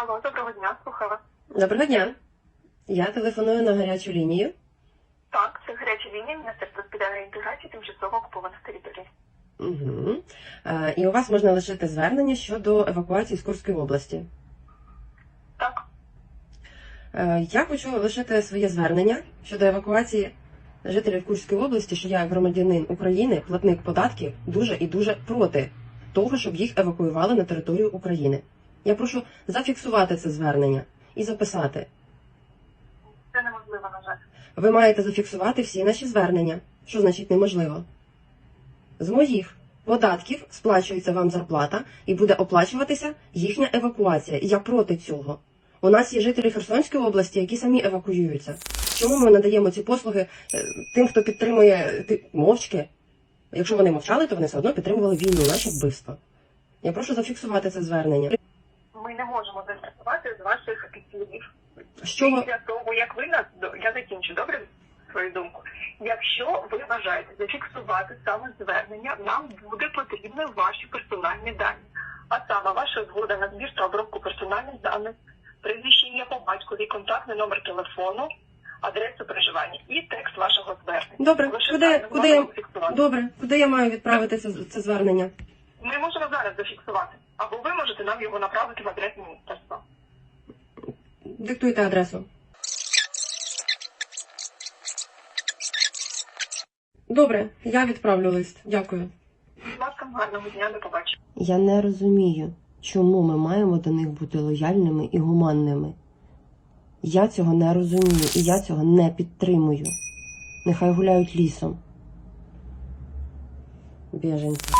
Алло, доброго дня, слухаю вас. Доброго дня. Я телефоную на гарячу лінію. Так, це гаряча лінія Міністерства з реінтеграції тимчасово окупованих територій. Угу. Е, і у вас можна лишити звернення щодо евакуації з Курської області. Так, Е, я хочу лишити своє звернення щодо евакуації жителів Курської області, що я, як громадянин України, платник податків, дуже і дуже проти того, щоб їх евакуювали на територію України. Я прошу зафіксувати це звернення і записати. це неможливо, на жаль. Ви маєте зафіксувати всі наші звернення. Що значить неможливо? З моїх податків сплачується вам зарплата і буде оплачуватися їхня евакуація. Я проти цього. У нас є жителі Херсонської області, які самі евакуюються. Чому ми надаємо ці послуги е, тим, хто підтримує ти- мовчки? Якщо вони мовчали, то вони все одно підтримували війну, наче вбивство. Я прошу зафіксувати це звернення. Ми не можемо зафіксувати з ваших слів. З чого Після того, як ви нас я закінчу, добре свою думку. Якщо ви бажаєте зафіксувати саме звернення, нам буде потрібні ваші персональні дані. А саме ваша згода на збір та обробку персональних даних, прізвище по батькові, контактний номер телефону, адресу проживання і текст вашого звернення. Добре, Лише куди- так куди я- добре? Куди я маю відправити це, це звернення? Ми можемо зараз зафіксувати, або ви можете нам його направити в адресу міністерства. Диктуйте адресу. Добре, я відправлю лист. Дякую. Будь ласка, гарного дня, до побачення. Я не розумію, чому ми маємо до них бути лояльними і гуманними. Я цього не розумію і я цього не підтримую. Нехай гуляють лісом. Біженці.